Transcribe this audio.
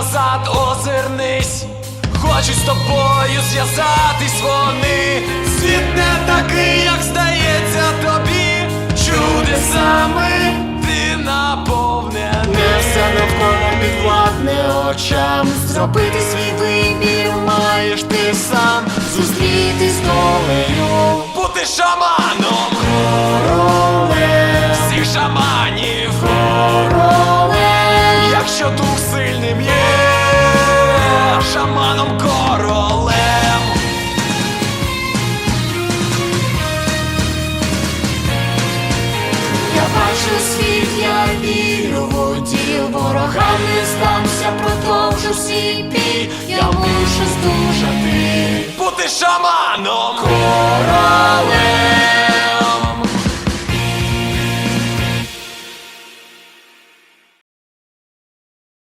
назад, озирнись. Хочуть з тобою зв'язатись вони. Світ не такий, як здається тобі. Чудесами ти наповнений. Не все навколо підвладне очам. Зробити свій вибір маєш ти сам. Зустрітись з долею Бути шаманом свій бій Я мушу здужати Бути шаманом